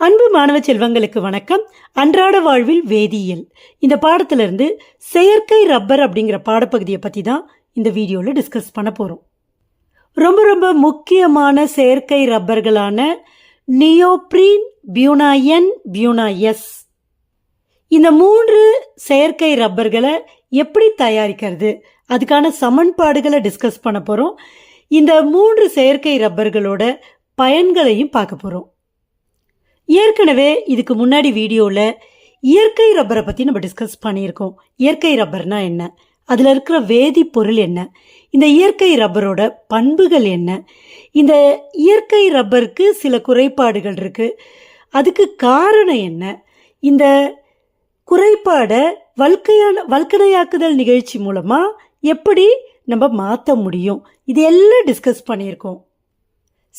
அன்பு மாணவ செல்வங்களுக்கு வணக்கம். அன்றாட வாழ்வில் வேதியியல். இந்த பாடத்திலிருந்து செயற்கை ரப்பர் அப்படிங்கிற பாடப்பகுதியை பற்றி தான் இந்த வீடியோவில் டிஸ்கஸ் பண்ண போகிறோம் ரொம்ப ரொம்ப முக்கியமான செயற்கை ரப்பர்களான நியோப்ரீன் பியூனாயன் பியூனா எஸ் இந்த மூன்று செயற்கை ரப்பர்களை எப்படி தயாரிக்கிறது? அதுக்கான சமன்பாடுகளை டிஸ்கஸ் பண்ண போகிறோம் இந்த மூன்று செயற்கை ரப்பர்களோட பயன்களையும் பார்க்க போகிறோம் ஏற்கனவே இதுக்கு முன்னாடி வீடியோவில் இயற்கை ரப்பரை பற்றி நம்ம டிஸ்கஸ் பண்ணியிருக்கோம். இயற்கை ரப்பர்னா என்ன? அதில் இருக்கிற வேதிப்பொருள் என்ன? இந்த இயற்கை ரப்பரோட பண்புகள் என்ன? இந்த இயற்கை ரப்பருக்கு சில குறைபாடுகள் இருக்குது அதுக்கு காரணம் என்ன? இந்த குறைபாடை வல்கையான வல்கனையாக்குதல் நிகழ்ச்சி மூலமாக எப்படி நம்ம மாற்ற முடியும்? இது எல்லாம் டிஸ்கஸ் பண்ணியிருக்கோம்.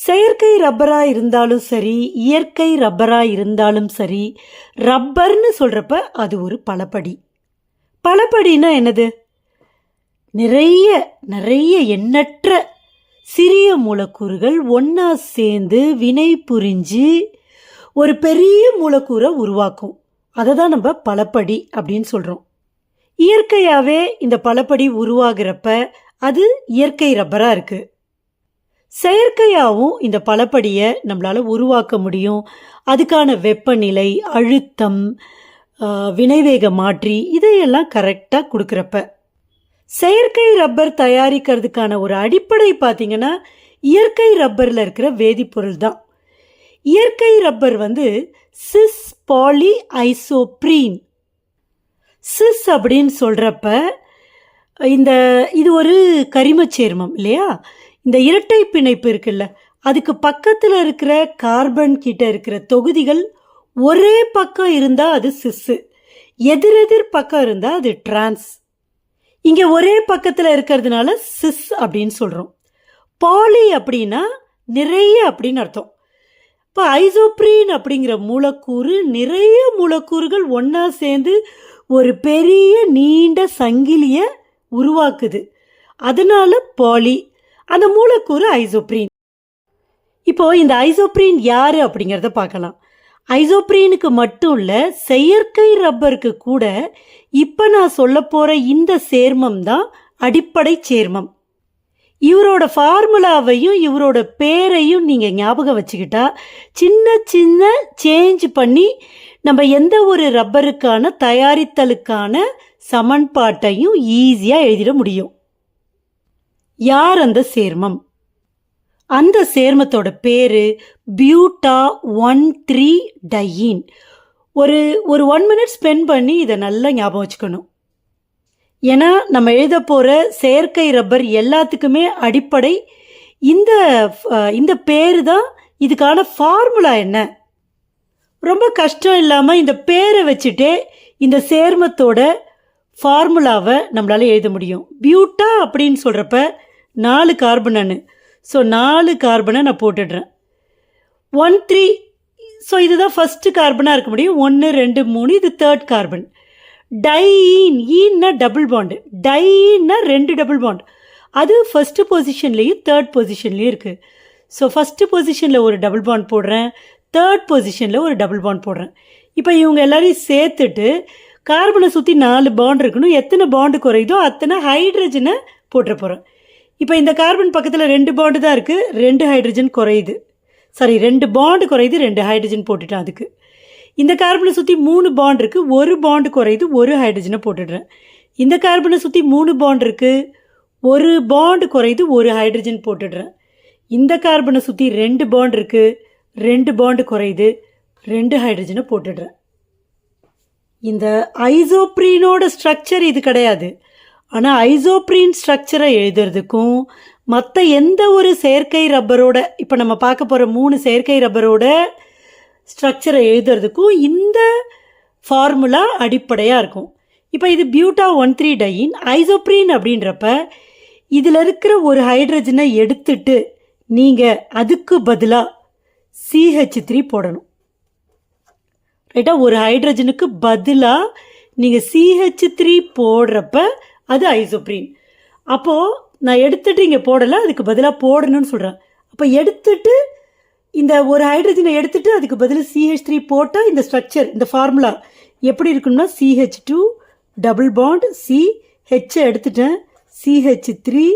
செயற்கை ரப்பராக இருந்தாலும் சரி இயற்கை ரப்பராக இருந்தாலும் சரி ரப்பர்னு சொல்கிறப்ப அது ஒரு பலப்படி பலப்படினா என்னது? நிறைய நிறைய எண்ணற்ற சிறிய மூலக்கூறுகள் ஒன்றா சேர்ந்து வினை புரிஞ்சு ஒரு பெரிய மூலக்கூறை உருவாக்கும். அதை தான் நம்ம பலப்படி அப்படின்னு சொல்கிறோம் இயற்கையாகவே இந்த பலப்படி உருவாகிறப்ப அது இயற்கை ரப்பராக இருக்குது செயற்கையாகவும் இந்த பலப்படியை நம்மளால் உருவாக்க முடியும். அதுக்கான வெப்பநிலை அழுத்தம் வினைவேக மாற்றி இதையெல்லாம் கரெக்டாக கொடுக்குறப்ப. செயற்கை ரப்பர் தயாரிக்கிறதுக்கான ஒரு அடிப்படை பார்த்தீங்கன்னா இயற்கை ரப்பரில் இருக்கிற வேதிப்பொருள் தான். இயற்கை ரப்பர் வந்து சிஸ் பாலி ஐசோப்ரீன் சிஸ் அப்படின்னு சொல்கிறப்ப இந்த இது ஒரு கரிமச் சேர்மம் இல்லையா? இந்த இரட்டை பிணைப்பு இருக்குல்ல அதுக்கு பக்கத்தில் இருக்கிற கார்பன் கிட்ட இருக்கிற தொகுதிகள் ஒரே பக்கம் இருந்தால் அது சிஸ்ஸு எதிரெதிர் பக்கம் இருந்தால் அது டிரான்ஸ். இங்கே ஒரே பக்கத்தில் இருக்கிறதுனால சிஸ் அப்படின்னு சொல்கிறோம் பாலி அப்படின்னா நிறைய அப்படின்னு அர்த்தம். இப்போ ஐசோப்ரீன் அப்படிங்கிற மூலக்கூறு நிறைய மூலக்கூறுகள் ஒன்றா சேர்ந்து ஒரு பெரிய நீண்ட சங்கிலியை உருவாக்குது. அதனால பாலி. அந்த மூலக்கூறு ஐசோப்ரீன். இப்போ இந்த ஐசோப்ரீன் யாரு அப்படிங்கிறத பார்க்கலாம். ஐசோப்ரீனுக்கு மட்டும் இல்லை செயற்கை ரப்பருக்கு கூட இப்போ நான் சொல்ல போகிற இந்த சேர்மம் தான் அடிப்படை சேர்மம். இவரோட ஃபார்முலாவையும் இவரோட பேரையும் நீங்கள் ஞாபகம் வச்சுக்கிட்டா சின்ன சின்ன சேஞ்ச் பண்ணி நம்ம எந்த ஒரு ரப்பருக்கான தயாரித்தலுக்கான சமன்பாட்டையும் ஈஸியாக எழுதிட முடியும். யார் அந்த சேர்மம்? அந்த சேர்மத்தோட பேரு பியூட்டா ஒன் த்ரீ டையின். ஒரு ஒரு ஒன் மினிட் ஸ்பெண்ட் பண்ணி இதை நல்லா ஞாபகம் வச்சுக்கணும். ஏன்னா நம்ம எழுத போகிற செயற்கை ரப்பர் எல்லாத்துக்குமே அடிப்படை. இந்த இந்த பேர் தான் இதுக்கான ஃபார்முலா என்ன? ரொம்ப கஷ்டம் இல்லாமல் இந்த பேரை வச்சுட்டே இந்த சேர்மத்தோட ஃபார்முலாவை நம்மளால் எழுத முடியும். பியூட்டா அப்படின்னு சொல்கிறப்ப நாலு கார்பனு ஸோ நாலு கார்பனை நான் போட்டுடுறேன். ஒன் த்ரீ ஸோ இதுதான் ஃபஸ்ட்டு கார்பனாக இருக்க முடியும். ஒன்று ரெண்டு மூணு இது தேர்ட் கார்பன் டைன் ஈன்னா டபுள் பாண்டு டைன்னா ரெண்டு டபுள் பாண்ட் அது ஃபஸ்ட்டு பொசிஷன்லேயும் தேர்ட் பொசிஷன்லேயும் இருக்குது ஸோ ஃபஸ்ட்டு பொசிஷனில் ஒரு டபுள் பாண்ட் போடுறேன். தேர்ட் பொசிஷனில் ஒரு டபுள் பாண்ட் போடுறேன். இப்போ இவங்க எல்லாரையும் சேர்த்துட்டு கார்பனை சுற்றி நாலு பாண்ட் இருக்கணும். எத்தனை பாண்டு குறையுதோ அத்தனை ஹைட்ரஜனை போட்டுற போகிறேன் இப்போ இந்த கார்பன் பக்கத்தில் ரெண்டு பாண்டு தான் இருக்குது ரெண்டு ஹைட்ரஜன் குறையுது. சாரி ரெண்டு பாண்டு குறையுது ரெண்டு ஹைட்ரஜன் போட்டுட்டேன் அதுக்கு. இந்த கார்பனை சுற்றி மூணு பாண்ட் இருக்குது ஒரு பாண்டு குறையுது ஒரு ஹைட்ரஜனை போட்டுடுறேன். இந்த கார்பனை சுற்றி மூணு பாண்ட் இருக்குது ஒரு பாண்டு குறையுது ஒரு ஹைட்ரஜன் போட்டுடுறேன். இந்த கார்பனை சுற்றி ரெண்டு பாண்ட் இருக்குது ரெண்டு பாண்டு குறையுது ரெண்டு ஹைட்ரஜனை போட்டுடுறேன். இந்த ஐசோப்ரீனோட ஸ்ட்ரக்சர் இது கிடையாது. ஆனால் ஐசோப்ரீன் ஸ்ட்ரக்சரை எழுதுறதுக்கும் மற்ற எந்த ஒரு செயற்கை ரப்பரோட இப்போ நம்ம பார்க்க போகிற மூணு செயற்கை ரப்பரோட ஸ்ட்ரக்சரை எழுதுறதுக்கும் இந்த ஃபார்முலா அடிப்படையாக இருக்கும். இப்போ இது buta one three diene isoprene அப்படின்றப்ப இதில் இருக்கிற ஒரு ஹைட்ரஜனை எடுத்துட்டு நீங்கள் அதுக்கு பதிலாக சிஹெச் த்ரீ போடணும். ரைட்டா? ஒரு ஹைட்ரஜனுக்கு பதிலாக நீங்கள் சிஹெச் த்ரீ போடுறப்ப அது ஐசோப்ரீன் அப்போது நான் எடுத்துட்டு இங்கே போடலை அதுக்கு பதிலாக போடணும்னு சொல்கிறேன் அப்போ எடுத்துட்டு இந்த ஒரு ஹைட்ரஜனை எடுத்துட்டு அதுக்கு பதில் சிஹெச் த்ரீ போட்டால் இந்த ஸ்ட்ரக்சர் இந்த ஃபார்முலா எப்படி இருக்குன்னா CH two double bond C ஹெச்சை எடுத்துட்டேன். CH three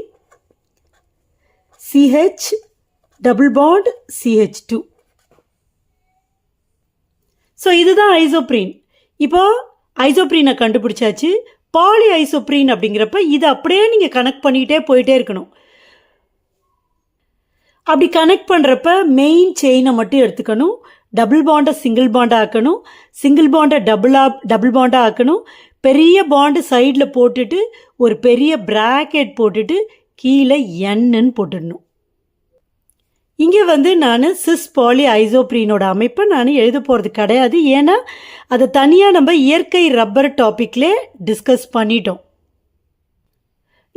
CH double bond CH two so இதுதான் ஐசோப்ரீன் இப்போ ஐசோப்ரீனை கண்டுபிடிச்சாச்சு. பாலி ஐசோப்ரீன் அப்படிங்கிறப்ப இதை அப்படியே நீங்கள் கனெக்ட் பண்ணிக்கிட்டே போயிட்டே இருக்கணும். அப்படி கனெக்ட் பண்ணுறப்ப மெயின் செயினை மட்டும் எடுத்துக்கணும். டபுள் பாண்டை சிங்கிள் பாண்டாக ஆக்கணும். சிங்கிள் பாண்டை டபுளாக டபுள் பாண்டாக ஆக்கணும். பெரிய பாண்டு சைடில் போட்டுட்டு ஒரு பெரிய ப்ராக்கெட் போட்டுட்டு கீழே எண்ணுன்னு போட்டுடணும். இங்கே வந்து நான் சிஸ் பாலி ஐசோப்ரீனோட அமைப்பை நான் எழுத போகிறது கிடையாது. ஏன்னா அதை தனியாக நம்ம இயற்கை ரப்பர் டாப்பிக்லே டிஸ்கஸ் பண்ணிட்டோம்.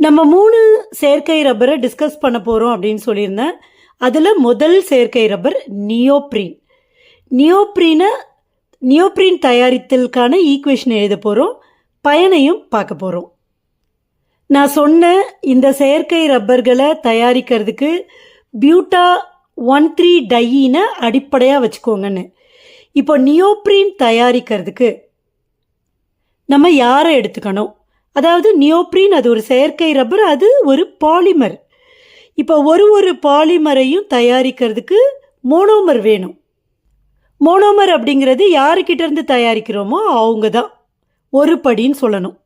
நம்ம மூணு செயற்கை ரப்பரை டிஸ்கஸ் பண்ண போகிறோம் அப்படின்னு சொல்லியிருந்தேன். அதில் முதல் செயற்கை ரப்பர் நியோப்ரீன் நியோப்ரீனை நியோப்ரீன் தயாரித்தலுக்கான ஈக்குவேஷன் எழுத போகிறோம் பயனையும் பார்க்க போகிறோம் நான் சொன்ன இந்த செயற்கை ரப்பர்களை தயாரிக்கிறதுக்கு பியூட்டா ஒன் த்ரீ டையினை அடிப்படையாக வச்சுக்கோங்கன்னு. இப்போ நியோப்ரீன் தயாரிக்கிறதுக்கு நம்ம யாரை எடுத்துக்கணும்? அதாவது நியோப்ரீன் அது ஒரு செயற்கை ரப்பர் அது ஒரு பாலிமர். இப்போ ஒரு ஒரு பாலிமரையும் தயாரிக்கிறதுக்கு மோனோமர் வேணும். மோனோமர் அப்படிங்கிறது யாருக்கிட்டேருந்து தயாரிக்கிறோமோ அவங்க தான் ஒரு படின்னு சொல்லணும்.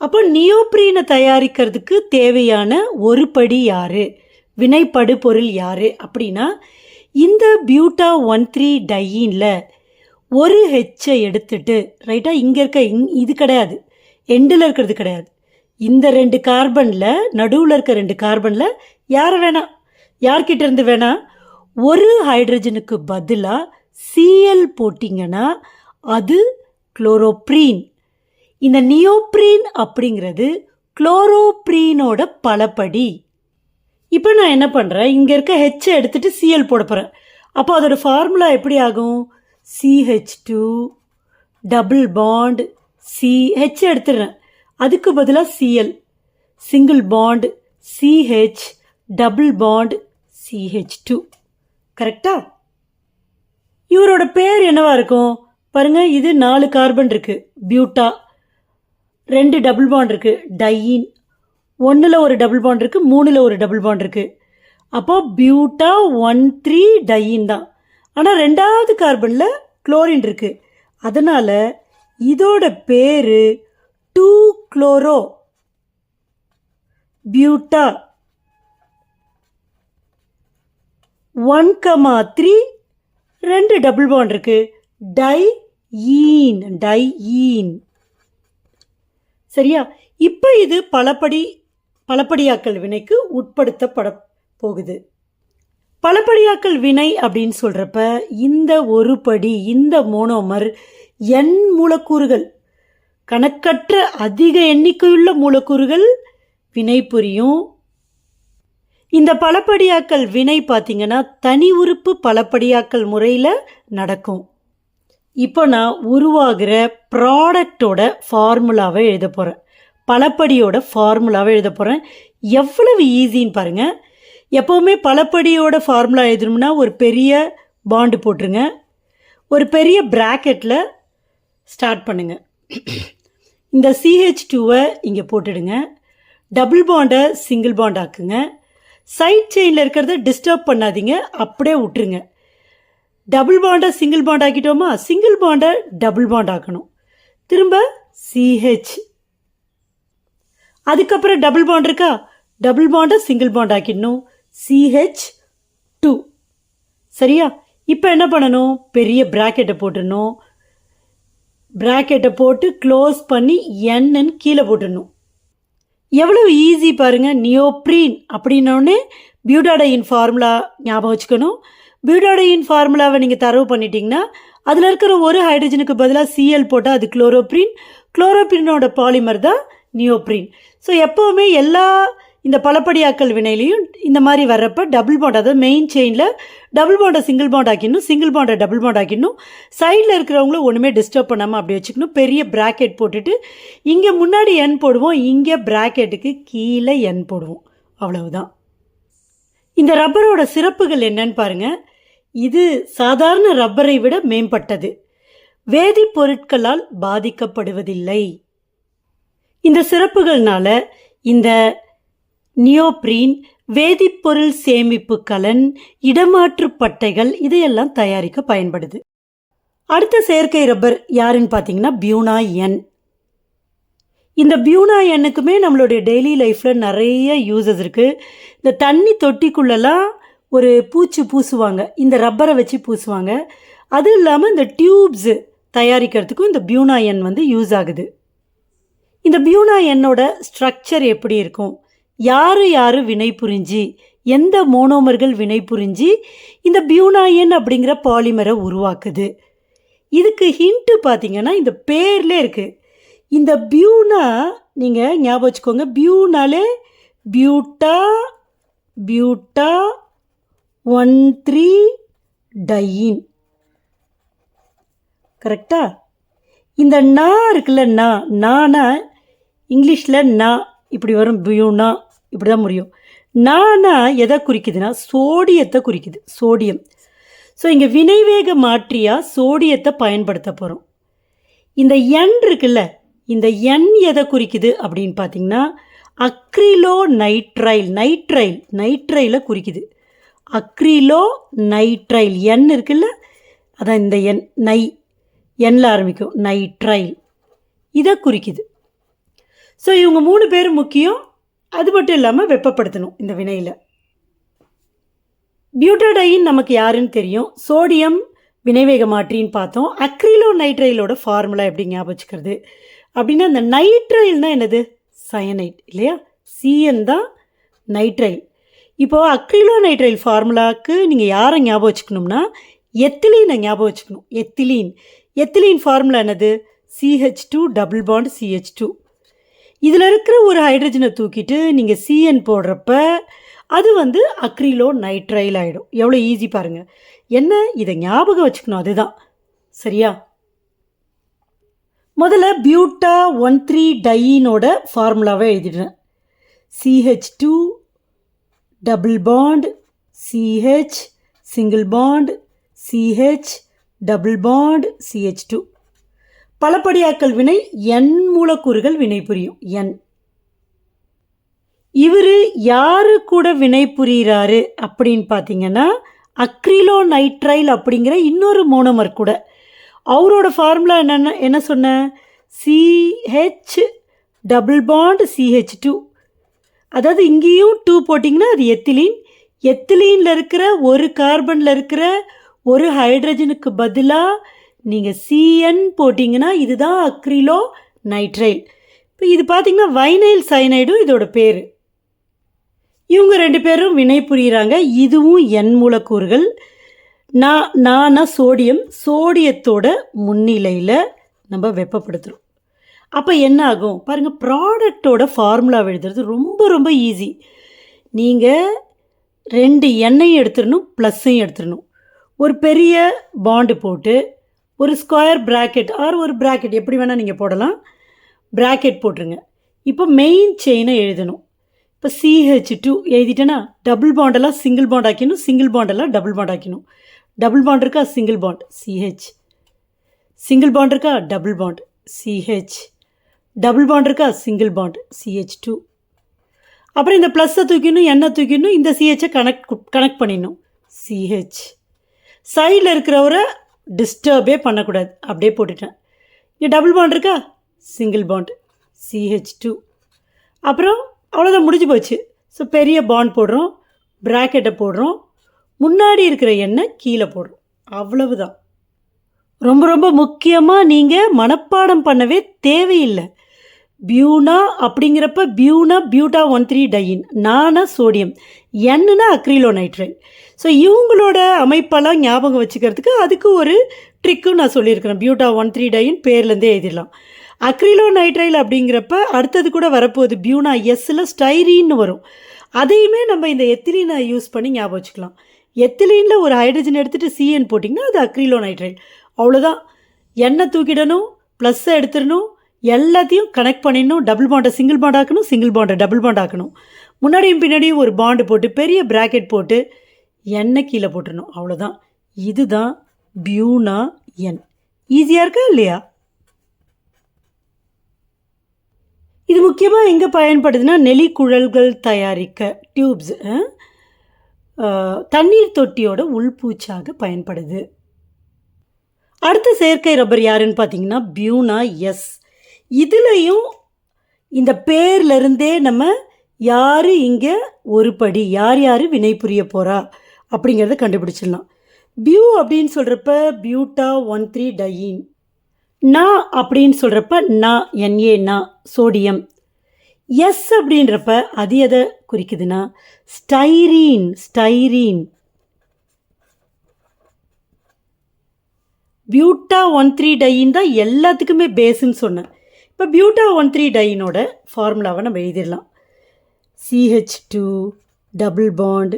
அப்போ நியோப்ரீனை தயாரிக்கிறதுக்கு தேவையான ஒரு படி யாரு? வினைப்படு பொருள் யாரு அப்படின்னா இந்த பியூட்டா ஒன் த்ரீ டையினில் ஒரு ஹெச்சை எடுத்துட்டு ரைட்டா இங்கே இருக்க இங் இது கிடையாது. எண்டில் இருக்கிறது கிடையாது. இந்த ரெண்டு கார்பனில் நடுவில் இருக்க ரெண்டு கார்பனில் யாரை வேணாம் யார்கிட்ட இருந்து வேணாம் ஒரு ஹைட்ரஜனுக்கு பதிலாக சிஎல் போட்டிங்கன்னா அது குளோரோப்ரீன். இந்த நியோப்ரீன் அப்படிங்கிறது குளோரோப்ரீனோட பலப்படி. இப்போ நான் என்ன பண்ணுறேன் இங்கே இருக்க ஹெச்சை எடுத்துகிட்டு சிஎல் போட போகிறேன் அப்போ அதோட ஃபார்முலா எப்படி ஆகும்? CH two double bond C H எடுத்துடுறேன். அதுக்கு பதிலாக CL single bond CH double bond CH two கரெக்டா இவரோட பேர் என்னவா இருக்கும்? பாருங்க இது நாலு கார்பன் இருக்கு. பியூட்டா ரெண்டு டபுள் பாண்ட் இருக்கு. டையின் ஒன்றில் ஒரு டபுள் பாண்ட் இருக்குது மூணில் ஒரு டபுள் பாண்ட் இருக்குது அப்போது பியூட்டா ஒன் த்ரீ டையின் தான். ஆனால் ரெண்டாவது கார்பனில் குளோரின் இருக்குது அதனால் இதோட பேர் two chloro buta one comma three ரெண்டு டபுள் பாண்ட் இருக்கு. டை ஈன் டை ஈன் சரியா? இப்போ இது பலபடி பலப்படியாக்கல் வினைக்கு உட்படுத்தப்பட போகுது. பலப்படியாக்கல் வினை அப்படின்னு சொல்கிறப்ப இந்த ஒரு படி இந்த மோனோமர் எண் மூலக்கூறுகள் கணக்கற்ற அதிக எண்ணிக்கையுள்ள மூலக்கூறுகள் வினை புரியும். இந்த பலப்படியாக்கல் வினை பார்த்தீங்கன்னா தனி உறுப்பு பலப்படியாக்கல் முறையில் நடக்கும். இப்போ நான் உருவாகிற ப்ராடக்டோட ஃபார்முலாவை எழுத போகிறேன் பலப்படியோட ஃபார்முலாவை எழுத போகிறேன் எவ்வளவு ஈஸின்னு பாருங்கள் எப்போவுமே பலப்படியோட ஃபார்முலா எழுதணும்னா ஒரு பெரிய பாண்டு போட்டுருங்க. ஒரு பெரிய ப்ராக்கெட்டில் ஸ்டார்ட் பண்ணுங்கள் இந்த சிஹெச் டூவை இங்கே போட்டுடுங்க. டபுள் பாண்டை சிங்கிள் பாண்ட் ஆக்குங்க. சைட் செயினில் இருக்கிறத டிஸ்டர்ப் பண்ணாதீங்க. அப்படியே விட்டுருங்க. டபுள் பாண்டை சிங்கிள் பாண்ட் ஆக்கிட்டோமா? சிங்கிள் பாண்டை டபுள் பாண்ட் ஆக்கணும். திரும்ப சிஹெச் அதுக்கப்புறம் டபுள் பாண்ட் இருக்கா? டபுள் பாண்டை சிங்கிள் பாண்ட் ஆக்கிடணும். சிஹெச் டூ சரியா? இப்போ என்ன பண்ணணும்? பெரிய ப்ராக்கெட்டை போட்டுடணும். ப்ராக்கெட்டை போட்டு க்ளோஸ் பண்ணி என்னன்னு கீழே போட்டுடணும். எவ்வளவு ஈஸி பாருங்க. நியோப்ரீன் அப்படின்னோடனே பியூடாடையின் ஃபார்முலா ஞாபகம் வச்சுக்கணும். பியூடாடையின் ஃபார்முலாவை நீங்கள் தரவு பண்ணிட்டீங்கன்னா அதில் இருக்கிற ஒரு ஹைட்ரஜனுக்கு பதிலாக சிஎல் போட்டால் அது குளோரோப்ரீன் குளோரோப்ரீனோட பாலிமர் தான் நியோப்ரீன். ஸோ எப்போவுமே எல்லா இந்த பலப்படியாக்கல் வினையிலையும் இந்த மாதிரி வர்றப்ப டபுள் பாண்ட் அதாவது மெயின் செயினில் டபுள் பாண்டை சிங்கிள் பாண்ட் ஆக்கிடணும் சிங்கிள் பாண்டை டபுள் பாண்ட் ஆக்கிடணும். சைடில் இருக்கிறவங்களும் ஒன்றுமே டிஸ்டர்ப் பண்ணாமல் அப்படி வச்சுக்கணும். பெரிய ப்ராக்கெட் போட்டுட்டு இங்கே முன்னாடி எண் போடுவோம் இங்கே ப்ராக்கெட்டுக்கு கீழே எண் போடுவோம். அவ்வளவுதான். இந்த ரப்பரோட சிறப்புகள் என்னன்னு பாருங்கள் இது சாதாரண ரப்பரை விட மேம்பட்டது. வேதிப்பொருட்களால் பாதிக்கப்படுவதில்லை. இந்த சிறப்புகள்னால இந்த நியோப்ரீன் வேதிப்பொருள் சேமிப்பு கலன் இடமாற்று பட்டைகள் இதையெல்லாம் தயாரிக்க பயன்படுது. அடுத்த செயற்கை ரப்பர் யாருன்னு பார்த்தீங்கன்னா பியூனா என். இந்த பியூனா எண்ணுக்குமே நம்மளுடைய டெய்லி லைஃப்பில் நிறைய யூசஸ் இருக்குது இந்த தண்ணி தொட்டிக்குள்ளெல்லாம் ஒரு பூச்சி பூசுவாங்க. இந்த ரப்பரை வச்சு பூசுவாங்க. அதுவும் இல்லாமல் இந்த டியூப்ஸு தயாரிக்கிறதுக்கும் இந்த பியூனா எண் வந்து யூஸ் ஆகுது. இந்த பியூனா எண்ணோட ஸ்ட்ரக்சர் எப்படி இருக்கும்? யார் யார் வினை புரிஞ்சு? எந்த மோனோமர்கள் வினை புரிஞ்சு? இந்த பியூனா எண் அப்படிங்கிற பாலிமரை உருவாக்குது. இதுக்கு ஹிண்ட்டு பார்த்தீங்கன்னா இந்த பேர்லே இருக்குது இந்த பியூனா நீங்கள் ஞாபகம் வச்சுக்கோங்க. பியூனாலே பியூட்டா பியூட்டா ஒன் த்ரீ டையின் கரெக்டா இந்த நா இருக்குல்ல நா நானா இங்கிலீஷில் நா இப்படி வரும் பியூனா இப்படி தான் முடியும். நானா எதை குறிக்குதுன்னா சோடியத்தை குறிக்குது சோடியம். ஸோ இங்கே வினைவேக மாற்றியாக சோடியத்தை பயன்படுத்த போகிறோம் இந்த எண் இருக்குல்ல இந்த எண் எதை குறிக்குது அப்படின்னு பார்த்தீங்கன்னா அக்ரிலோ நைட்ரைல் நைட்ரைல் நைட்ரைலை குறிக்குது. அக்ரிலோ நைட்ரைல் எண் இருக்குல்ல அதான் இந்த எண் நை எண்ணில் ஆரம்பிக்கும் நைட்ரைல் இதை குறிக்குது. ஸோ இவங்க மூணு பேர் முக்கியம். அது மட்டும் இல்லாமல் வெப்பப்படுத்தணும் இந்த வினையில். பியூட்டடையின் நமக்கு யாருன்னு தெரியும். சோடியம் வினைவேக மாற்றின்னு பார்த்தோம். அக்ரிலோ நைட்ரைலோட ஃபார்முலா எப்படி ஞாபகம் வச்சுக்கிறது? அப்படின்னா இந்த நைட்ரைல்னா என்னது? சயனைட் இல்லையா? சிஎன் தான் நைட்ரைல் இப்போது அக்ரிலோ நைட்ரைல் ஃபார்முலாவுக்கு நீங்கள் யாரை ஞாபகம் வச்சுக்கணும்னா எத்திலீனை ஞாபகம் வச்சுக்கணும். எத்திலீன் எத்திலீன் ஃபார்முலா என்னது? CH two double bond CH two இதில் இருக்கிற ஒரு ஹைட்ரஜனை தூக்கிட்டு நீங்கள் சிஎன் போடுறப்ப அது வந்து அக்ரிலோ நைட்ரைல் ஆகிடும் எவ்வளோ ஈஸி பாருங்கள் என்ன? இதை ஞாபகம் வச்சுக்கணும். அதுதான். சரியா? முதல்ல பியூட்டா ஒன் த்ரீ டையினோட ஃபார்முலாவை எழுதிடுறேன். CH two double bond CH single bond CH double bond CH two பலப்படியாக்கல் வினை என் மூலக்கூறுகள் வினை புரியும். என். இவர் யாரு கூட வினை புரிகிறாரு அப்படின்னு பார்த்தீங்கன்னா அக்ரிலோ நைட்ரைல் அப்படிங்கிற இன்னொரு மோனோமர் கூட. அவரோட ஃபார்முலா என்னென்ன என்ன சொன்ன? CH double bond CH two அதாவது இங்கேயும் டூ போட்டிங்கன்னா அது எத்திலீன். எத்திலீனில் இருக்கிற ஒரு கார்பனில் இருக்கிற ஒரு ஹைட்ரஜனுக்கு பதிலாக நீங்கள் சிஎன் போட்டிங்கன்னா இதுதான் அக்ரிலோ நைட்ரைல் இப்போ இது பார்த்தீங்கன்னா வைனைல் சைனைடும் இதோட பேர். இவங்க ரெண்டு பேரும் வினை புரிகிறாங்க இதுவும் எண் மூலக்கூறுகள். நான் நானா சோடியம் சோடியத்தோட முன்னிலையில் நம்ம வெப்பப்படுத்துகிறோம் அப்போ என்ன ஆகும்? பாருங்கள் ப்ராடக்டோட ஃபார்முலா எழுதுறது ரொம்ப ரொம்ப ஈஸி நீங்கள் ரெண்டு எண்ணெயும் எடுத்துடணும் ப்ளஸ்ஸையும் எடுத்துடணும். ஒரு பெரிய பாண்டு போட்டு ஒரு ஸ்கொயர் ப்ராக்கெட் ஆர் ஒரு ப்ராக்கெட் எப்படி வேணால் நீங்கள் போடலாம். ப்ராக்கெட் போட்டுருங்க. இப்போ மெயின் செயினை எழுதணும். இப்போ சிஹெச் டூ எழுதிட்டேன்னா டபுள் பாண்டெல்லாம் சிங்கிள் பாண்ட் ஆக்கணும் சிங்கிள் பாண்டெல்லாம் டபுள் பாண்ட் ஆக்கணும் டபுள் பாண்ட் இருக்கா? Single bond CH single bond இருக்கா? Double bond CH double bond இருக்கா? சிங்கிள் பாண்ட் சிஹெச் டூ அப்புறம் இந்த ப்ளஸ்ஸை தூக்கிடணும் எண்ணெய் தூக்கிடணும் இந்த சிஹெச்சை கனெக்ட் கனெக்ட் பண்ணிடணும். சிஹெச் சைடில் இருக்கிறவரை டிஸ்டர்பே பண்ணக்கூடாது. அப்படியே போட்டுட்டேன். இங்கே டபுள் பாண்ட் இருக்கா? சிங்கிள் பாண்ட் சிஹெச் டூ அப்புறம் அவ்வளோதான் முடிஞ்சு போச்சு. ஸோ பெரிய பாண்ட் போடுறோம். ப்ராக்கெட்டை போடுறோம். முன்னாடி இருக்கிற எண்ணெய் கீழே போடுறோம். அவ்வளவுதான். ரொம்ப ரொம்ப முக்கியமாக நீங்கள் மனப்பாடம் பண்ணவே தேவையில்லை. பியூனா அப்படிங்கிறப்ப பியூனா பியூட்டா ஒன் த்ரீ டையின் நானா சோடியம் என்னன்னா அக்ரிலோ நைட்ரைட் ஸோ இவங்களோட அமைப்பெல்லாம் ஞாபகம் வச்சுக்கிறதுக்கு அதுக்கு ஒரு ட்ரிக்கும் நான் சொல்லியிருக்கிறேன். பியூட்டா ஒன் த்ரீ டைன்னு பேர்லேருந்தே எழுதிடலாம். அக்ரிலோ நைட்ரைல் அப்படிங்கிறப்ப அடுத்தது கூட வரப்போகுது. பியூனா எஸ்ஸில் ஸ்டைரின்னு வரும். அதையுமே நம்ம இந்த எத்திலீனை யூஸ் பண்ணி ஞாபகம் வச்சுக்கலாம். எத்திலீனில் ஒரு ஹைட்ரஜன் எடுத்துகிட்டு சிஎன் போட்டிங்கன்னா அது அக்ரிலோ நைட்ரைல் அவ்வளோதான் எண்ணெய் தூக்கிடணும் ப்ளஸ்ஸை எடுத்துடணும் எல்லாத்தையும் கனெக்ட் பண்ணிடணும் டபுள் பாண்டை சிங்கிள் பாண்ட் ஆக்கணும் சிங்கிள் பாண்டை டபுள் பாண்ட் ஆக்கணும். முன்னாடியும் பின்னாடியும் ஒரு பாண்டு போட்டு பெரிய ப்ராக்கெட் போட்டு எண்ணெய் கீழே போட்டுடணும் அவ்வளோதான் இதுதான் பியூனா என் ஈஸியாக இருக்கா இல்லையா? இது முக்கியமாக எங்கே பயன்படுதுன்னா நெலிக்குழல்கள் தயாரிக்க டியூப்ஸ் தண்ணீர் தொட்டியோட உள்பூச்சாக பயன்படுது. அடுத்த செயற்கை ரப்பர் யாருன்னு பார்த்தீங்கன்னா பியூனா எஸ் இதுலேயும் இந்த பேர்லேருந்தே நம்ம யார் இங்கே ஒரு படி யார் யார் வினை புரிய போகிறா அப்படிங்கிறத கண்டுபிடிச்சிடலாம். பியூ அப்படின்னு சொல்கிறப்ப பியூட்டா ஒன் த்ரீ டையின் நா அப்படின்னு சொல்கிறப்ப நா என்ஏ நா சோடியம் எஸ் அப்படின்றப்ப அது எதை குறிக்குதுன்னா? Styrene styrene buta one three diene தான் எல்லாத்துக்குமே பேஸுன்னு சொன்னேன். இப்போ பியூட்டா ஒன் த்ரீ டையினோட ஃபார்முலாவை நம்ம எழுதிடலாம். CH two double bond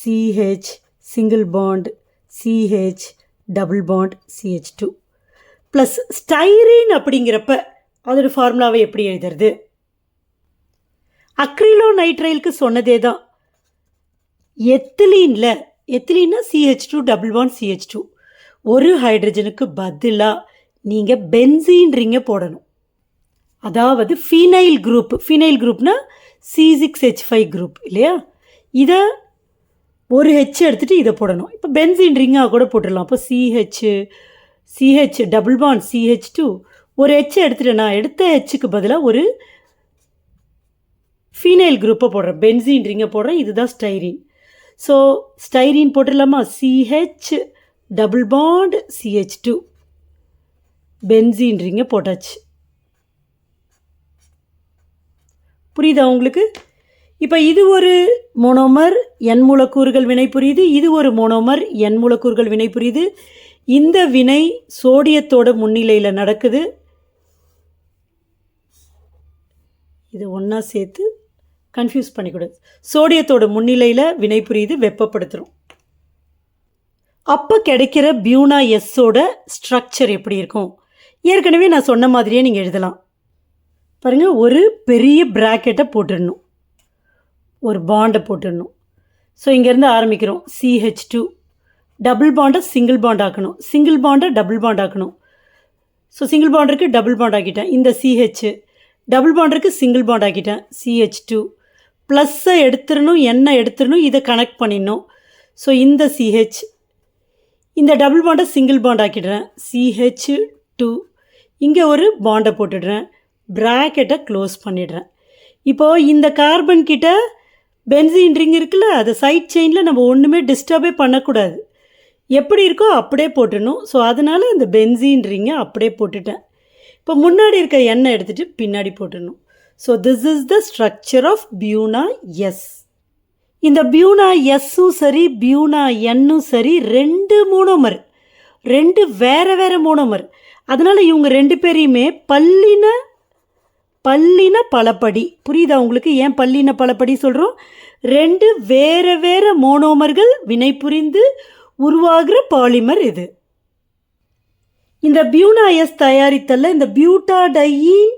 CH single bond CH double bond CH two plus styrene அப்படிங்கிறப்ப அதோட ஃபார்முலாவை எப்படி எழுதுறது? அக்ரிலோ நைட்ரைலுக்கு சொன்னதே தான் எத்திலீனில் எத்திலீன்னா CH two double one CH two ஒரு ஹைட்ரஜனுக்கு பதிலாக நீங்கள் பென்சீன்றிங்க போடணும். அதாவது phenyl group phenyl குரூப்னா C six H five group இல்லையா? இதை ஒரு ஹெச் எடுத்துகிட்டு இதை போடணும். இப்போ பென்சின் ரிங்காக கூட போட்டுடலாம். அப்போ CH CH double bond CH two ஒரு ஹெச் எடுத்துகிட்டு நான் எடுத்த ஹெச்சுக்கு பதிலாக ஒரு ஃபீனைல் குரூப்பை போடுறேன். பென்சின் ரிங்கை போடுறேன். இதுதான் styrene so styrene போட்டுடலாமா? CH double bond CH two benzene ரிங்கை போட்டாச்சு. புரியுதா உங்களுக்கு? இப்போ இது ஒரு மோனோமர் என் மூலக்கூறுகள் வினை புரியுது. இது ஒரு மோனோமர் என் மூலக்கூறுகள் வினை புரியுது. இந்த வினை சோடியத்தோட முன்னிலையில் நடக்குது. இது ஒன்றா சேர்த்து கன்ஃபியூஸ் பண்ணிக்கூடாது சோடியத்தோட முன்னிலையில் வினை புரியுது வெப்பப்படுத்துகிறோம் அப்போ கிடைக்கிற பியூனா எஸ்ஸோட ஸ்ட்ரக்சர் எப்படி இருக்கும்? ஏற்கனவே நான் சொன்ன மாதிரியே நீங்கள் எழுதலாம். பாருங்கள் ஒரு பெரிய ப்ராக்கெட்டை போட்டுடணும். ஒரு பாண்டை போட்டுடணும். ஸோ இங்கேருந்து ஆரம்பிக்கிறோம். சிஹெச் டூ டபுள் பாண்டை சிங்கிள் பாண்ட் ஆக்கணும். சிங்கிள் பாண்டை டபுள் பாண்ட் ஆக்கணும். So single bond double bond ஆக்கிட்டேன். இந்த CH double bond single bond ஆக்கிட்டேன். CH two ப்ளஸ்ஸை எடுத்துடணும் எண்ணெய் எடுத்துடணும் இதை கனெக்ட் பண்ணிடணும். ஸோ இந்த சிஹெச் இந்த டபுள் பாண்டை சிங்கிள் பாண்ட் ஆக்கிடுறேன். சிஹெச் டூ இங்கே ஒரு பாண்டை போட்டுடுறேன். ப்ராக்கெட்டை க்ளோஸ் பண்ணிடுறேன். இப்போது இந்த கார்பன் கிட்ட பென்சின் ரிங் இருக்குல்ல அதை சைட் செயினில் நம்ம ஒன்றுமே டிஸ்டர்பே பண்ணக்கூடாது. எப்படி இருக்கோ அப்படியே போட்டுடணும். ஸோ அதனால் அந்த பென்சின் ரிங்கை அப்படியே போட்டுட்டேன். இப்போ முன்னாடி இருக்க எண்ணெய் எடுத்துகிட்டு பின்னாடி போட்டுடணும். So this is the structure of Buna S இந்த பியூனா எஸ்ஸும் சரி பியூனா எண்ணும் சரி ரெண்டு மூணோமர் ரெண்டு வேறு வேறு மூணோமர் அதனால் இவங்க ரெண்டு பேரையுமே பல்லின பல்லின பலப்படி. புரியுதா உங்களுக்கு? ஏன் பல்லின பலப்படி சொல்கிறோம் ரெண்டு வேறு வேறு மோனோமர்கள் வினை புரிந்து உருவாகிற பாலிமர் இது. இந்த பியூனாயஸ் தயாரித்தல இந்த பியூட்டாடையின்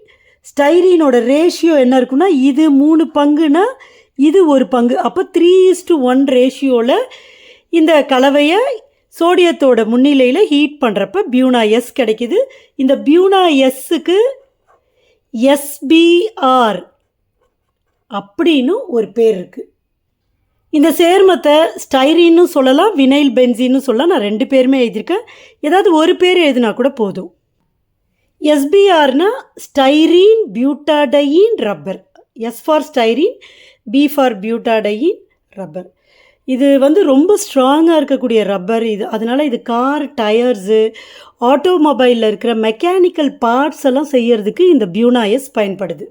ஸ்டைரீனோட ரேஷியோ என்ன இருக்குன்னா இது மூணு பங்குனா இது ஒரு பங்கு. அப்போ த்ரீ இஸ் டு ஒன் ரேஷியோவில் இந்த கலவையை சோடியத்தோட முன்னிலையில் ஹீட் பண்ணுறப்ப பியூனா எஸ் கிடைக்கிது. இந்த பியூனா எஸ்ஸுக்கு எஸ்பிஆர் அப்படின்னு ஒரு பேர் இருக்குது இந்த சேர்மத்தை ஸ்டைரின்னு சொல்லலாம் வினைல் பென்சின்னு சொல்லலாம். நான் ரெண்டு பேருமே எழுதியிருக்கேன். ஏதாவது ஒரு பேர் எழுதினா கூட போதும். எஸ்பிஆர்னா styrene butadiene rubber. S for styrene B for butadiene rubber. இது வந்து ரொம்ப ஸ்ட்ராங்காக இருக்கக்கூடிய ரப்பர் இது அதனால் இது கார் டயர்ஸு ஆட்டோமொபைலில் இருக்கிற மெக்கானிக்கல் பார்ட்ஸ் எல்லாம் செய்யறதுக்கு இந்த பியூனாயஸ் பயன்படுது.